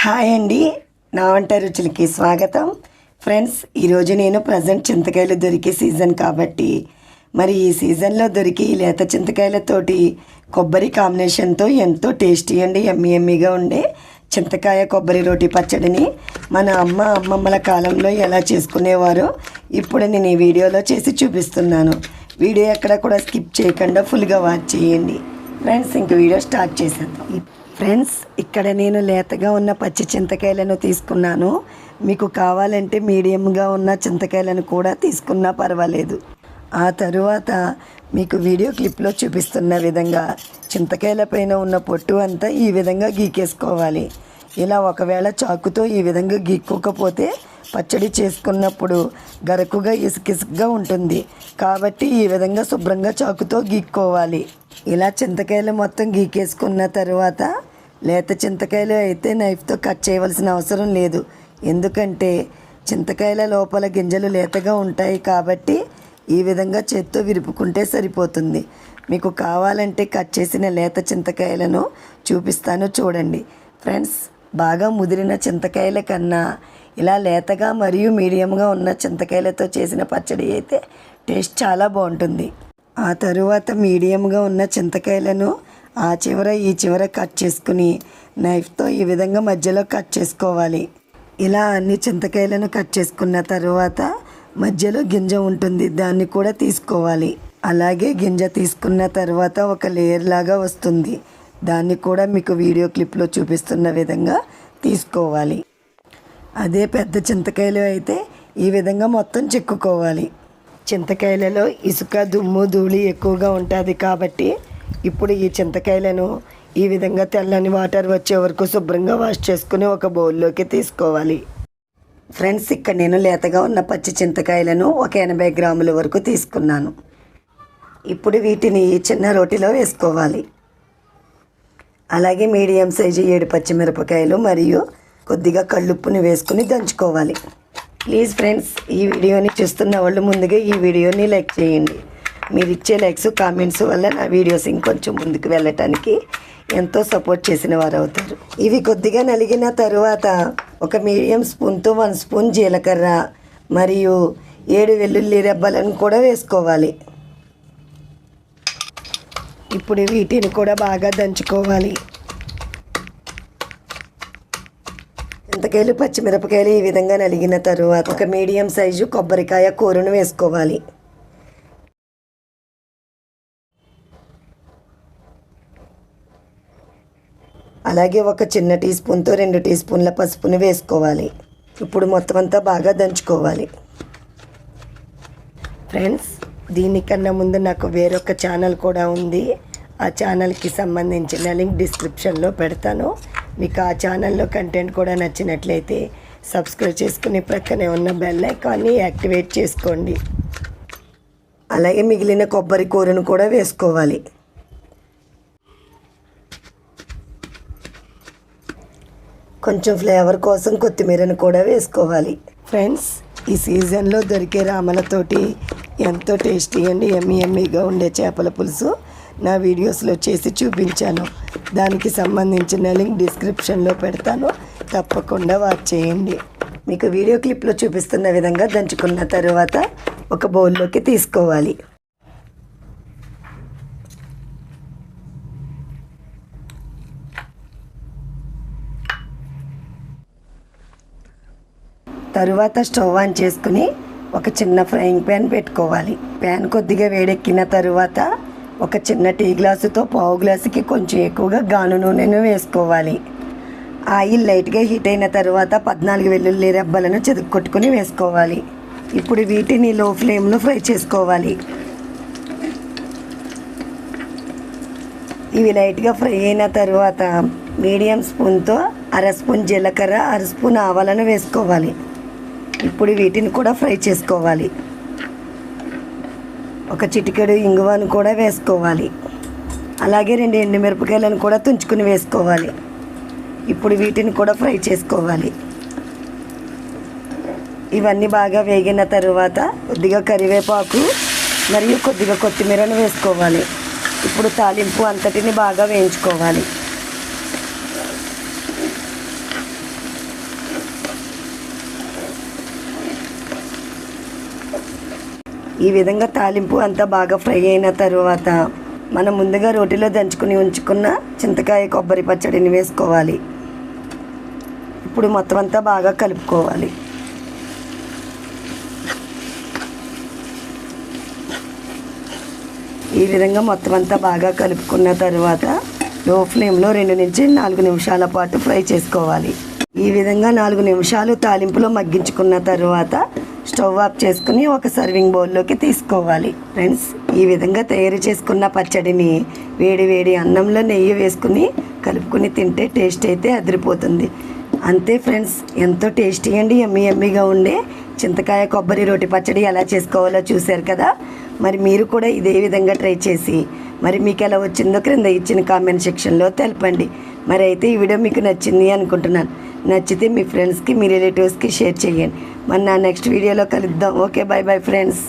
Hi అండి. నా వంట రుచులకి స్వాగతం. ఫ్రెండ్స్ ఈరోజు నేను ప్రజెంట్ చింతకాయలు దొరికే సీజన్ కాబట్టి మరి ఈ సీజన్లో దొరికి లేత చింతకాయలతోటి కొబ్బరి కాంబినేషన్తో ఎంతో టేస్టీ అండి ఎమ్మి ఎమ్మిగా ఉండే చింతకాయ కొబ్బరి రోటి పచ్చడిని మన అమ్మ అమ్మమ్మల కాలంలో ఎలా చేసుకునేవారో ఇప్పుడు నేను ఈ వీడియోలో చేసి చూపిస్తున్నాను. వీడియో ఎక్కడ కూడా స్కిప్ చేయకుండా ఫుల్గా వాచ్ చేయండి. ఫ్రెండ్స్ ఇంక వీడియో స్టార్ట్ చేసేద్దాం. ఫ్రెండ్స్ ఇక్కడ నేను లేతగా ఉన్న పచ్చి చింతకాయలను తీసుకున్నాను. మీకు కావాలంటే మీడియంగా ఉన్న చింతకాయలను కూడా తీసుకున్నా పర్వాలేదు. ఆ తరువాత మీకు వీడియో క్లిప్లో చూపిస్తున్న విధంగా చింతకాయల పైన ఉన్న పొట్టు అంతా ఈ విధంగా గీకేసుకోవాలి. ఇలా ఒకవేళ చాకుతో ఈ విధంగా గీక్కోకపోతే పచ్చడి చేసుకున్నప్పుడు గరకుగా ఇసుకిసుగ్గా ఉంటుంది. కాబట్టి ఈ విధంగా శుభ్రంగా చాకుతో గీక్కోవాలి. ఇలా చింతకాయలు మొత్తం గీకేసుకున్న తర్వాత లేత చింతకాయలు అయితే నైఫ్తో కట్ చేయవలసిన అవసరం లేదు. ఎందుకంటే చింతకాయల లోపల గింజలు లేతగా ఉంటాయి కాబట్టి ఈ విధంగా చేత్తో విరుపుకుంటే సరిపోతుంది. మీకు కావాలంటే కట్ చేసిన లేత చింతకాయలను చూపిస్తాను చూడండి. ఫ్రెండ్స్ బాగా ముదిరిన చింతకాయల కన్నా ఇలా లేతగా మరియు మీడియంగా ఉన్న చింతకాయలతో చేసిన పచ్చడి అయితే టేస్ట్ చాలా బాగుంటుంది. ఆ తరువాత మీడియంగా ఉన్న చింతకాయలను ఆ చివర ఈ చివర కట్ చేసుకుని నైఫ్తో ఈ విధంగా మధ్యలో కట్ చేసుకోవాలి. ఇలా అన్ని చింతకాయలను కట్ చేసుకున్న తర్వాత మధ్యలో గింజ ఉంటుంది దాన్ని కూడా తీసుకోవాలి. అలాగే గింజ తీసుకున్న తర్వాత ఒక లేయర్ లాగా వస్తుంది. దాన్ని కూడా మీకు వీడియో క్లిప్లో చూపిస్తున్న విధంగా తీసుకోవాలి. అదే పెద్ద చింతకాయలు అయితే ఈ విధంగా మొత్తం చెక్కుకోవాలి. చింతకాయలలో ఇసుక దుమ్ము ధూళి ఎక్కువగా ఉంటుంది కాబట్టి ఇప్పుడు ఈ చింతకాయలను ఈ విధంగా తెల్లని వాటర్ వచ్చే వరకు శుభ్రంగా వాష్ చేసుకుని ఒక బౌల్లోకి తీసుకోవాలి. ఫ్రెండ్స్ ఇక్కడ నేను లేతగా ఉన్న పచ్చి చింతకాయలను ఒక ఎనభై గ్రాముల వరకు తీసుకున్నాను. ఇప్పుడు వీటిని చిన్న రోటిలో వేసుకోవాలి. అలాగే మీడియం సైజు ఏడు పచ్చిమిరపకాయలు మరియు కొద్దిగా కళ్ళుప్పుని వేసుకుని దంచుకోవాలి. ప్లీజ్ ఫ్రెండ్స్ ఈ వీడియోని చూస్తున్న వాళ్ళు ముందుగా ఈ వీడియోని లైక్ చేయండి. మీరు ఇచ్చే లైక్స్ కామెంట్స్ వల్ల నా వీడియోస్ ఇంకొంచెం ముందుకు వెళ్ళటానికి ఎంతో సపోర్ట్ చేసిన వారు అవుతారు ఇవి కొద్దిగా నలిగిన తరువాత ఒక మీడియం స్పూన్తో వన్ స్పూన్ జీలకర్ర మరియు ఏడు వెల్లుల్లి రెబ్బలను కూడా వేసుకోవాలి. ఇప్పుడు వీటిని కూడా బాగా దంచుకోవాలి. చింతకాయలు పచ్చిమిరపకాయలు ఈ విధంగా నలిగిన తరువాత ఒక మీడియం సైజు కొబ్బరికాయ కూరను వేసుకోవాలి. అలాగే ఒక చిన్న టీ స్పూన్తో రెండు టీ స్పూన్ల పసుపును వేసుకోవాలి. ఇప్పుడు మొత్తం అంతా బాగా దంచుకోవాలి. ఫ్రెండ్స్ దీనికన్నా ముందు నాకు వేరొక ఛానల్ కూడా ఉంది. ఆ ఛానల్కి సంబంధించిన లింక్ డిస్క్రిప్షన్లో పెడతాను. మీకు ఆ ఛానల్లో కంటెంట్ కూడా నచ్చినట్లయితే సబ్స్క్రైబ్ చేసుకుని ప్రక్కనే ఉన్న బెల్ ఐకాన్ని యాక్టివేట్ చేసుకోండి. అలాగే మిగిలిన కొబ్బరి కూరను కూడా వేసుకోవాలి. కొంచెం ఫ్లేవర్ కోసం కొత్తిమీరను కూడా వేసుకోవాలి. ఫ్రెండ్స్ ఈ సీజన్లో దొరికే రామలతోటి ఎంతో టేస్టీ అండి ఎమ్మి ఎమ్మిగా ఉండే చేపల పులుసు. నా వీడియోస్లో చేసి చూపించాను. దానికి సంబంధించిన లింక్ డిస్క్రిప్షన్లో పెడతాను. తప్పకుండా వాచ్ చేయండి. మీకు వీడియో క్లిప్లో చూపిస్తున్న విధంగా దంచుకున్న తర్వాత ఒక బౌల్లోకి తీసుకోవాలి. తరువాత స్టవ్ ఆన్ చేసుకుని ఒక చిన్న ఫ్రైయింగ్ ప్యాన్ పెట్టుకోవాలి. ప్యాన్ కొద్దిగా వేడెక్కిన తరువాత ఒక చిన్న టీ గ్లాసుతో పావు గ్లాసుకి కొంచెం ఎక్కువగా గాను నూనెను వేసుకోవాలి. ఆయిల్ లైట్గా హీట్ అయిన తర్వాత పద్నాలుగు వెల్లుల్లి రెబ్బలను చెదుక్కొట్టుకుని వేసుకోవాలి. ఇప్పుడు వీటిని లో ఫ్లేమ్లో ఫ్రై చేసుకోవాలి. ఇవి లైట్గా ఫ్రై అయిన తర్వాత మీడియం స్పూన్తో అర స్పూన్ జీలకర్ర అర స్పూన్ ఆవాలను వేసుకోవాలి. ఇప్పుడు వీటిని కూడా ఫ్రై చేసుకోవాలి. ఒక చిటికెడు ఇంగువను కూడా వేసుకోవాలి. అలాగే రెండు ఎండుమిరపకాయలను కూడా తుంచుకుని వేసుకోవాలి. ఇప్పుడు వీటిని కూడా ఫ్రై చేసుకోవాలి. ఇవన్నీ బాగా వేగిన తరువాత కొద్దిగా కరివేపాకు మరియు కొద్దిగా కొత్తిమీరను వేసుకోవాలి. ఇప్పుడు తాలింపు అంతటిని బాగా వేయించుకోవాలి. ఈ విధంగా తాలింపు అంతా బాగా ఫ్రై అయిన తర్వాత మనం ముందుగా రోటిలో దంచుకుని ఉంచుకున్న చింతకాయ కొబ్బరి పచ్చడిని వేసుకోవాలి. ఇప్పుడు మొత్తం అంతా బాగా కలుపుకోవాలి. ఈ విధంగా మొత్తం అంతా బాగా కలుపుకున్న తర్వాత లో ఫ్లేమ్లో రెండు నుంచి నాలుగు నిమిషాల పాటు ఫ్రై చేసుకోవాలి. ఈ విధంగా నాలుగు నిమిషాలు తాలింపులో మగ్గించుకున్న తర్వాత స్టవ్ ఆఫ్ చేసుకుని ఒక సర్వింగ్ బౌల్లోకి తీసుకోవాలి. ఫ్రెండ్స్ ఈ విధంగా తయారు చేసుకున్న పచ్చడిని వేడి వేడి అన్నంలో నెయ్యి వేసుకుని కలుపుకుని తింటే టేస్ట్ అయితే అదిరిపోతుంది. అంతే ఫ్రెండ్స్ ఎంతో టేస్టీ అండి ఎమ్మి ఎమ్మిగా ఉండే చింతకాయ కొబ్బరి రోటి పచ్చడి ఎలా చేసుకోవాలో చూశారు కదా? మరి మీరు కూడా ఇదే విధంగా ట్రై చేసి మరి మీకు ఎలా వచ్చిందో క్రింద ఇచ్చిన కామెంట్ సెక్షన్లో తెలపండి. మరి అయితే ఈ వీడియో మీకు నచ్చింది అనుకుంటున్నాను. నచ్చితే మీ ఫ్రెండ్స్కి మీ రిలేటివ్స్కి షేర్ చేయండి. మరి నా నెక్స్ట్ వీడియోలో కలుద్దాం. Okay bye bye friends